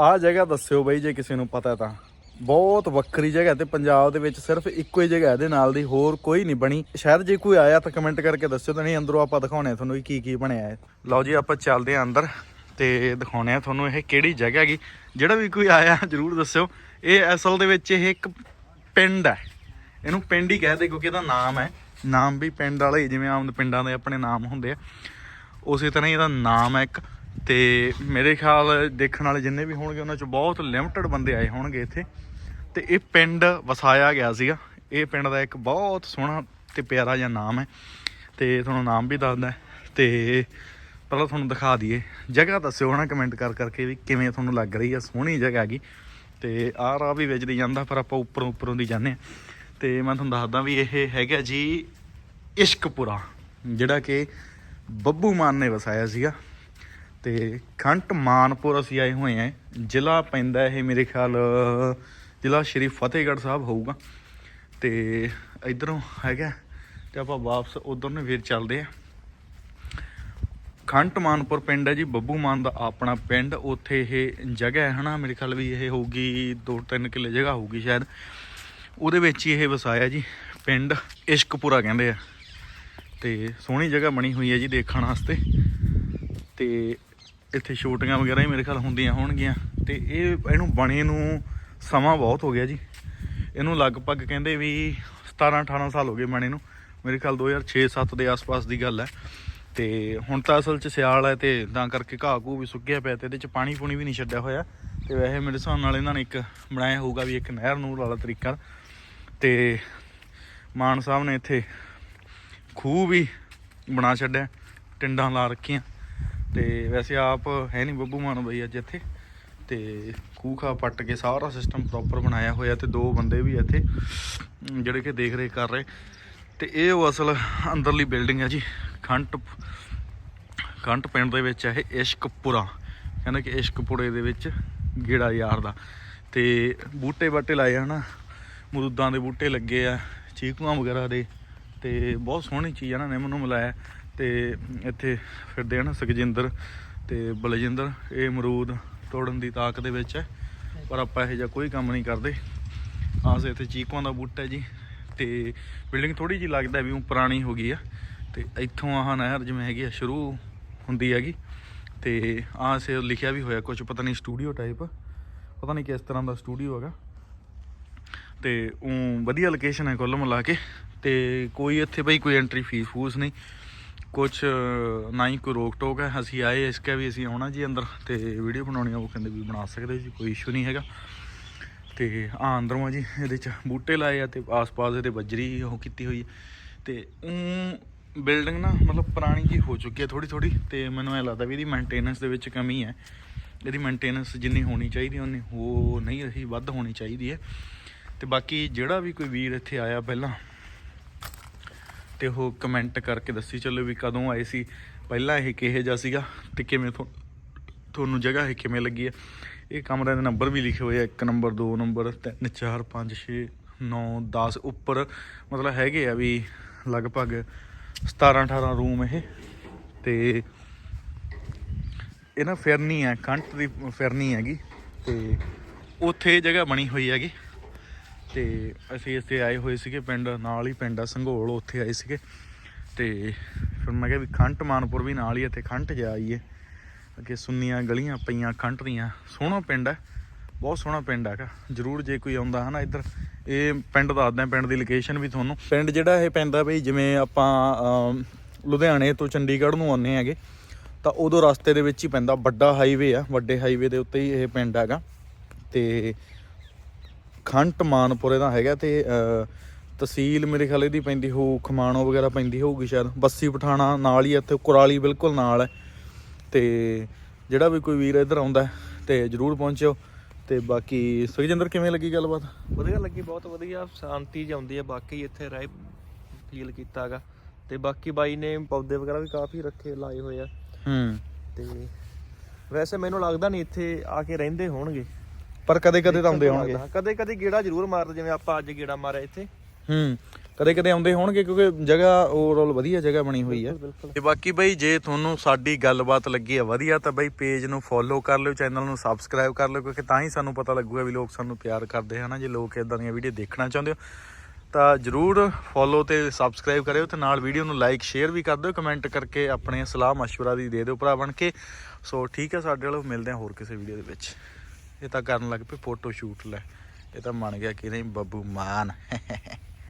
ਆਹ ਜਗ੍ਹਾ ਦੱਸਿਓ ਬਈ ਜੇ ਕਿਸੇ ਨੂੰ ਪਤਾ ਤਾਂ। ਬਹੁਤ ਵੱਖਰੀ ਜਗ੍ਹਾ ਤੇ ਪੰਜਾਬ ਦੇ ਵਿੱਚ ਸਿਰਫ ਇੱਕੋ ਹੀ ਜਗ੍ਹਾ ਇਹਦੇ ਨਾਲ ਦੀ ਹੋਰ ਕੋਈ ਨਹੀਂ ਬਣੀ। ਸ਼ਾਇਦ ਜੇ ਕੋਈ ਆਇਆ ਤਾਂ ਕਮੈਂਟ ਕਰਕੇ ਦੱਸਿਓ ਤਾਂ ਨਹੀਂ, ਅੰਦਰੋਂ ਆਪਾਂ ਦਿਖਾਉਣੇ ਆ ਤੁਹਾਨੂੰ ਵੀ ਕੀ ਕੀ ਬਣਿਆ ਹੈ। ਲਓ ਜੀ, ਆਪਾਂ ਚੱਲਦੇ ਆਂ ਅੰਦਰ ਤੇ ਦਿਖਾਉਣੇ ਆ ਤੁਹਾਨੂੰ ਇਹ ਕਿਹੜੀ ਜਗ੍ਹਾ ਹੈਗੀ। ਜਿਹੜਾ ਵੀ ਕੋਈ ਆਇਆ ਜਰੂਰ ਦੱਸਿਓ। ਇਹ ਅਸਲ ਦੇ ਵਿੱਚ ਇਹ ਇੱਕ ਪਿੰਡ ਹੈ। ਇਹਨੂੰ ਪਿੰਡ ਹੀ ਕਹਦੇ ਕਿਉਂਕਿ ਇਹਦਾ ਨਾਮ ਹੈ। ਨਾਮ ਵੀ ਪਿੰਡ ਵਾਲੇ ਜਿਵੇਂ ਆਮ ਪਿੰਡਾਂ ਦੇ ਆਪਣੇ ਨਾਮ ਹੁੰਦੇ ਆ। ਉਸੇ ਤਰ੍ਹਾਂ ਹੀ ਇਹਦਾ ਨਾਮ ਹੈ ਇੱਕ ਤੇ ਮੇਰੇ ਖਿਆਲ ਦੇਖਣ ਵਾਲੇ ਜਿੰਨੇ ਵੀ ਹੋਣਗੇ, ਉਹਨਾਂ 'ਚੋਂ ਬਹੁਤ ਲਿਮਟਿਡ ਬੰਦੇ ਆਏ ਹੋਣਗੇ ਇੱਥੇ। ਤੇ ਇਹ ਪਿੰਡ ਵਸਾਇਆ ਗਿਆ ਸੀਗਾ। ਇਹ ਪਿੰਡ ਦਾ ਇੱਕ ਬਹੁਤ ਸੋਹਣਾ ਤੇ ਪਿਆਰਾ ਜਿਹਾ ਨਾਮ ਹੈ। ਤੇ ਤੁਹਾਨੂੰ ਨਾਮ ਵੀ ਦੱਸਦਾ ਤੇ ਪਹਿਲਾਂ ਤੁਹਾਨੂੰ ਦਿਖਾ ਦਈਏ। ਜਗ੍ਹਾ ਦੱਸਿਓ ਹਨਾ ਕਮੈਂਟ ਕਰ ਕਰਕੇ ਵੀ ਕਿਵੇਂ ਤੁਹਾਨੂੰ ਲੱਗ ਰਹੀ ਆ। ਸੋਹਣੀ ਜਗ੍ਹਾ ਹੈਗੀ। ਤੇ ਆਹ ਰਾਹ ਵੀ ਵਿੱਚ ਦੀ ਜਾਂਦਾ, ਪਰ ਆਪਾਂ ਉੱਪਰੋਂ ਉੱਪਰੋਂ ਦੀ ਜਾਂਦੇ ਆ ਤੇ ਮੈਂ ਤੁਹਾਨੂੰ ਦੱਸਦਾ ਵੀ ਇਹ ਹੈਗਾ ਜੀ ਇਸ਼ਕਪੁਰਾ, ਜਿਹੜਾ ਕਿ ਬੱਬੂ ਮਾਨ ਨੇ ਵਸਾਇਆ ਸੀਗਾ। ਤੇ ਖੰਟ ਮਾਨਪੁਰ ਅਸੀਂ ਆਏ ਹੋਏ ਆ ਜ਼ਿਲ੍ਹਾ ਪੈਂਦਾ ਇਹ ਮੇਰੇ ਖਿਆਲ, ਜ਼ਿਲ੍ਹਾ ਸ਼੍ਰੀ ਫਤਿਹਗੜ੍ਹ ਸਾਹਿਬ ਹੋਊਗਾ। ਤੇ ਇਧਰੋਂ ਹੈਗਾ, ਤੇ ਆਪਾਂ ਵਾਪਸ ਉਧਰ ਨੂੰ ਫਿਰ ਚੱਲਦੇ ਆ ਖੰਟ ਮਾਨਪੁਰ ਪਿੰਡ ਹੈ ਜੀ, ਬੱਬੂ ਮਾਨ ਦਾ ਆਪਣਾ ਪਿੰਡ। ਉੱਥੇ ਇਹ ਜਗ੍ਹਾ ਹੈ ਹਨਾ, ਮੇਰੇ ਖਿਆਲ ਵੀ ਇਹ ਹੋਊਗੀ 2-3 ਕਿੱਲੇ ਜਗ੍ਹਾ ਹੋਊਗੀ ਸ਼ਾਇਦ। ਉਹਦੇ ਵਿੱਚ ਹੀ ਇਹ ਵਸਾਇਆ ਜੀ, ਪਿੰਡ ਇਸ਼ਕਪੁਰਾ ਕਹਿੰਦੇ ਆ। ਤੇ ਸੋਹਣੀ ਜਗ੍ਹਾ ਬਣੀ ਹੋਈ ਹੈ ਜੀ ਦੇਖਣ ਵਾਸਤੇ। ਤੇ ਇੱਥੇ ਸ਼ੂਟਿੰਗਾਂ ਵਗੈਰਾ ਹੀ ਮੇਰੇ ਖਿਆਲ ਹੁੰਦੀਆਂ ਹੋਣਗੀਆਂ। ਤੇ ਇਹ ਇਹਨੂੰ ਬਣੇ ਨੂੰ ਸਮਾਂ ਬਹੁਤ ਹੋ ਗਿਆ ਜੀ। ਇਹਨੂੰ ਲਗਭਗ ਕਹਿੰਦੇ ਵੀ 17 18 ਸਾਲ ਹੋ ਗਏ ਬਣੇ ਨੂੰ। ਮੇਰੇ ਖਿਆਲ 2006-7 ਦੇ ਆਸ-ਪਾਸ ਦੀ ਗੱਲ ਹੈ। ਤੇ ਹੁਣ ਤਾਂ ਅਸਲ 'ਚ ਸਿਆਲ ਹੈ ਤੇ ਤਾਂ ਕਰਕੇ ਘਾਹ ਘੂ ਵੀ ਸੁੱਕਿਆ ਪਿਆ ਤੇ ਇਹਦੇ 'ਚ ਪਾਣੀ ਪੂਣੀ ਵੀ ਨਹੀਂ ਛੱਡਿਆ ਹੋਇਆ। ਤੇ ਵੈਸੇ ਮੇਰੇ ਹਿਸਾਬ ਨਾਲ ਇਹਨਾਂ ਨੇ ਇੱਕ ਬਣਾਇਆ ਹੋਊਗਾ ਵੀ ਇੱਕ ਨਹਿਰ ਨੂਰ ਵਾਲਾ ਤਰੀਕਾ। ਤੇ ਮਾਨ ਸਾਹਿਬ ਨੇ ਇੱਥੇ ਖੂਹ ਵੀ ਬਣਾ ਛੱਡਿਆ, ਟਿੰਡਾਂ ਲਾ ਰੱਖੀਆਂ। ਤੇ ਵੈਸੇ ਆਪ ਹੈ ਨਹੀਂ ਬੱਬੂ ਮਾਨ ਬਈ ਅੱਜ ਇੱਥੇ। ਤੇ ਖੂਹ ਖਾ ਪੱਟ ਕੇ ਸਾਰਾ ਸਿਸਟਮ ਪ੍ਰੋਪਰ ਬਣਾਇਆ ਹੋਇਆ ਤੇ ਦੋ ਬੰਦੇ ਵੀ ਇੱਥੇ ਜਿਹੜੇ ਕਿ ਦੇਖ ਰੇਖ ਕਰ ਰਹੇ। ਤੇ ਇਹ ਉਹ ਅਸਲ ਅੰਦਰਲੀ ਬਿਲਡਿੰਗ ਹੈ ਜੀ, ਖੰਟ ਖੰਟ ਪਿੰਡ ਦੇ ਵਿੱਚ ਹੈ ਇਹ ਇਸ਼ਕਪੁਰਾ। ਕਹਿੰਦੇ ਕਿ ਇਸ਼ਕਪੁਰੇ ਦੇ ਵਿੱਚ ਗੇੜਾ ਯਾਰ ਦਾ। ਤੇ ਬੂਟੇ ਬਾਟੇ ਲਾਏ ਆ ਹਨਾ, ਮਰੂਦਾਂ ਦੇ ਬੂਟੇ ਲੱਗੇ ਆ, ਚੀਕੂਆਂ ਵਗੈਰਾ ਦੇ। ਤੇ ਬਹੁਤ ਸੋਹਣੀ ਚੀਜ਼ ਆ ਨਾ, ਨਿੰਮ ਨੂੰ ਮਿਲਾਇਆ। ਤੇ ਇੱਥੇ ਫਿਰਦੇ ਆ ਨਾ ਸੁਖਜਿੰਦਰ ਤੇ ਬਲਜਿੰਦਰ, ਇਹ ਅਮਰੂਦ ਤੋੜਨ ਦੀ ਤਾਕ ਦੇ ਵਿੱਚ ਹੈ, ਪਰ ਆਪਾਂ ਇਹੋ ਜਿਹਾ ਕੋਈ ਕੰਮ ਨਹੀਂ ਕਰਦੇ। ਆਸ ਇੱਥੇ ਚੀਕੂਆਂ ਦਾ ਬੂਟਾ ਹੈ ਜੀ, ਤੇ ਬਿਲਡਿੰਗ ਥੋੜੀ ਜਿਹੀ ਲੱਗਦਾ ਵੀ ਉਹ ਪੁਰਾਣੀ ਹੋ ਗਈ ਆ, ਤੇ ਇੱਥੋਂ ਆਹ ਨਹਿਰ ਜਿਵੇਂ ਹੈਗੀ ਆ ਸ਼ੁਰੂ ਹੁੰਦੀ ਹੈਗੀ, ਤੇ ਆਹ ਸੇ ਲਿਖਿਆ ਵੀ ਹੋਇਆ ਕੁਝ ਪਤਾ ਨਹੀਂ ਸਟੂਡੀਓ ਟਾਈਪ ਪਤਾ ਨਹੀਂ ਕਿਸ ਤਰ੍ਹਾਂ ਦਾ ਸਟੂਡੀਓ ਹੈਗਾ। ਤੇ ਉਹ ਵਧੀਆ ਲੋਕੇਸ਼ਨ ਹੈ ਕੁੱਲ ਮਿਲਾ ਕੇ, ਤੇ ਕੋਈ ਇੱਥੇ ਬਈ ਕੋਈ ਐਂਟਰੀ ਫੀਸ ਫੂਸ ਨਹੀਂ। ਕੁਝ ਨਾ ਹੀ ਕੋਈ ਰੋਕ ਟੋਕ ਹੈ। ਅਸੀਂ ਆਏ, ਇਸ ਕਾ ਵੀ ਅਸੀਂ ਆਉਣਾ ਜੀ ਅੰਦਰ ਤੇ ਵੀਡੀਓ ਬਣਾਉਣੀ ਆ। ਉਹ ਕਹਿੰਦੇ ਵੀ ਬਣਾ ਸਕਦੇ ਜੀ, ਕੋਈ ਇਸ਼ੂ ਨਹੀਂ ਹੈਗਾ। ਤੇ ਆ ਅੰਦਰੋਂ ਆ ਜੀ, ਇਹਦੇ ਚ ਬੂਟੇ ਲਾਏ ਆ ਤੇ ਆਸ-ਪਾਸ ਇਹਦੇ ਬੱਜਰੀ ਉਹ ਕੀਤੀ ਹੋਈ ਹੈ ਤੇ ਉਹ ਬਿਲਡਿੰਗ ਨਾ ਮਤਲਬ ਪੁਰਾਣੀ ਜੀ ਹੋ ਚੁੱਕੀ ਹੈ ਥੋੜੀ ਥੋੜੀ ਤੇ ਮੈਨੂੰ ਐ ਲੱਗਦਾ ਵੀ ਇਹਦੀ ਮੇਨਟੇਨੈਂਸ ਦੇ ਵਿੱਚ ਕਮੀ ਹੈ। ਇਹਦੀ ਮੇਨਟੇਨੈਂਸ ਜਿੰਨੀ ਹੋਣੀ ਚਾਹੀਦੀ ਉਹਨੇ ਹੋ ਨਹੀਂ ਰਹੀ, ਵੱਧ ਹੋਣੀ ਚਾਹੀਦੀ ਹੈ। ਤੇ ਬਾਕੀ ਜਿਹੜਾ ਵੀ ਕੋਈ ਵੀਰ ਇੱਥੇ ਆਇਆ ਪਹਿਲਾਂ ਤੇ ਉਹ ਕਮੈਂਟ ਕਰਕੇ ਦੱਸੀ, ਚੱਲੋ ਵੀ ਕਦੋਂ ਆਏ ਸੀ? ਪਹਿਲਾਂ ਇਹ ਕਿਹੋ ਜਿਹਾ ਸੀਗਾ ਤੇ ਕਿਵੇਂ ਤੁਹਾਨੂੰ ਜਗ੍ਹਾ ਇਹ ਕਿਵੇਂ ਲੱਗੀ ਹੈ? ਇਹ ਕਮਰੇ ਦੇ ਨੰਬਰ ਵੀ ਲਿਖੇ ਹੋਏ ਆ 1 ਨੰਬਰ 2 ਨੰਬਰ 3 4 5 6 9 10 ਉੱਪਰ। ਮਤਲਬ ਹੈਗੇ ਆ ਵੀ ਲਗਭਗ 17 18 ਰੂਮ ਇਹ। ਤੇ ਇਹ ਨਾ ਫਿਰਨੀ ਹੈ ਕੰਟ ਦੀ ਫਿਰਨੀ ਹੈਗੀ ਤੇ ਉੱਥੇ ਇਹ ਜਗ੍ਹਾ ਬਣੀ ਹੋਈ ਹੈਗੀ। ਤੇ ਅਸੀਂ ਇੱਥੇ ਆਏ ਹੋਏ ਸੀਗੇ ਪਿੰਡ, ਨਾਲ ਹੀ ਪਿੰਡ ਆ ਸੰਘੋਲ, ਉੱਥੇ ਆਏ ਸੀਗੇ। ਤੇ ਫਿਰ ਮੈਂ ਕਿਹਾ ਵੀ ਖੰਟ ਮਾਨਪੁਰ ਵੀ ਨਾਲ ਹੀ ਇੱਥੇ ਖੰਟ ਜਾ ਆਈਏ। ਅੱਗੇ ਸੁੰਨੀਆਂ ਗਲੀਆਂ ਪਈਆਂ, ਖੰਟ ਦੀਆਂ। ਸੋਹਣਾ ਪਿੰਡ ਹੈ ਬਹੁਤ ਸੋਹਣਾ ਪਿੰਡ ਹੈਗਾ। ਜਰੂਰ ਜੇ ਕੋਈ ਆਉਂਦਾ ਹਨਾ ਇੱਧਰ, ਇਹ ਪਿੰਡ ਦੱਸਦਾ ਪਿੰਡ ਦੀ ਲੋਕੇਸ਼ਨ ਵੀ ਤੁਹਾਨੂੰ। ਪਿੰਡ ਜਿਹੜਾ ਇਹ ਪੈਂਦਾ ਬਈ, ਜਿਵੇਂ ਆਪਾਂ ਲੁਧਿਆਣੇ ਤੋਂ ਚੰਡੀਗੜ੍ਹ ਨੂੰ ਆਉਂਦੇ ਹੈਗੇ, ਤਾਂ ਉਦੋਂ ਰਸਤੇ ਦੇ ਵਿੱਚ ਹੀ ਪੈਂਦਾ ਵੱਡਾ ਹਾਈਵੇ ਆ। ਵੱਡੇ ਹਾਈਵੇ ਦੇ ਉੱਤੇ ਹੀ ਇਹ ਪਿੰਡ ਹੈਗਾ। ਤੇ ਖੰਟ ਮਾਨਪੁਰੇ ਦਾ ਹੈਗਾ ਤੇ ਤਹਿਸੀਲ ਮੇਰੇ ਖਿਆਲ ਇਹਦੀ ਪੈਂਦੀ ਹੋ ਖਮਾਣੋ ਵਗੈਰਾ ਪੈਂਦੀ ਹੋਊਗੀ ਸ਼ਾਇਦ। ਬੱਸੀ ਪਠਾਣਾ ਨਾਲ ਹੀ ਇੱਥੇ ਕੁਰਾਲੀ ਬਿਲਕੁਲ ਨਾਲ ਹੈ। ਤੇ ਜਿਹੜਾ ਵੀ ਕੋਈ ਵੀਰ ਇੱਧਰ ਆਉਂਦਾ ਤੇ ਜਰੂਰ ਪਹੁੰਚਿਓ। ਤੇ ਬਾਕੀ ਸੁਖਜਿੰਦਰ ਕਿਵੇਂ ਲੱਗੀ ਗੱਲਬਾਤ? ਵਧੀਆ ਲੱਗੀ ਬਹੁਤ ਵਧੀਆ। ਸ਼ਾਂਤੀ ਜਿਹੀ ਆਉਂਦੀ ਹੈ ਬਾਕੀ ਇੱਥੇ ਰਹਿ ਫੀਲ ਕੀਤਾਗਾ ਤੇ ਬਾਕੀ ਬਾਈ ਨੇ ਪੌਦੇ ਵਗੈਰਾ ਵੀ ਕਾਫੀ ਰੱਖੇ ਲਾਏ ਹੋਏ ਆ। ਹੂੰ। ਤੇ ਵੈਸੇ ਮੈਨੂੰ ਲੱਗਦਾ ਨਹੀਂ ਇੱਥੇ ਆ ਕੇ ਰਹਿੰਦੇ ਹੋਣਗੇ। ਪਰ ਕਦੇ ਕਦੇ ਤਾਂ ਆਉਂਦੇ ਹੋਣਗੇ। ਕਦੇ ਕਦੇ ਗੇੜਾ ਜ਼ਰੂਰ ਮਾਰਦੇ ਜਿਵੇਂ ਆਪਾਂ ਅੱਜ ਗੇੜਾ ਮਾਰਿਆ ਇੱਥੇ। ਹੂੰ ਕਦੇ ਕਦੇ ਆਉਂਦੇ ਹੋਣਗੇ ਕਿਉਂਕਿ ਜਗ੍ਹਾ ਓਵਰਆਲ ਵਧੀਆ ਜਗ੍ਹਾ ਬਣੀ ਹੋਈ ਆ। ਤੇ ਬਾਕੀ ਬਈ ਜੇ ਤੁਹਾਨੂੰ ਸਾਡੀ ਗੱਲਬਾਤ ਲੱਗੀ ਆ ਵਧੀਆ ਤਾਂ ਬਈ ਪੇਜ ਨੂੰ ਫੋਲੋ ਕਰ ਲਿਓ ਚੈਨਲ ਨੂੰ ਸਬਸਕ੍ਰਾਈਬ ਕਰ ਲਿਓ ਕਿਉਂਕਿ ਤਾਂ ਹੀ ਸਾਨੂੰ ਪਤਾ ਲੱਗੂਗਾ ਵੀ ਲੋਕ ਸਾਨੂੰ ਪਿਆਰ ਕਰਦੇ ਹਨਾ ਜੇ ਲੋਕ ਇਦਾਂ ਦੀਆਂ ਵੀਡੀਓ ਦੇਖਣਾ ਚਾਹੁੰਦੇ ਹੋ। ਤਾਂ ਜਰੂਰ ਫੋਲੋ ਤੇ ਸਬਸਕ੍ਰਾਈਬ ਕਰਿਓ ਤੇ ਨਾਲ ਵੀਡੀਓ ਨੂੰ ਲਾਈਕ ਸ਼ੇਅਰ ਵੀ ਕਰ ਦਿਓ ਕਮੈਂਟ ਕਰਕੇ ਆਪਣੇ ਸਲਾਹ ਮਸ਼ਵਰਾ ਵੀ ਦੇ ਦਿਓ ਭਰਾ ਬਣ ਕੇ। ਸੋ ਠੀਕ ਹੈ ਸਾਡੇ ਵੱਲੋਂ ਮਿਲਦੇ ਹਾਂ ਹੋਰ ਕਿਸੇ ਵੀਡੀਓ ਦੇ ਵਿੱਚ। ਇਹ ਤਾਂ ਕਰਨ ਲੱਗ ਪਏ ਫੋਟੋ ਸ਼ੂਟ ਲੈ। ਇਹ ਤਾਂ ਮੰਨ ਗਿਆ ਕਿ ਨਹੀਂ, ਬੱਬੂ ਮਾਨ।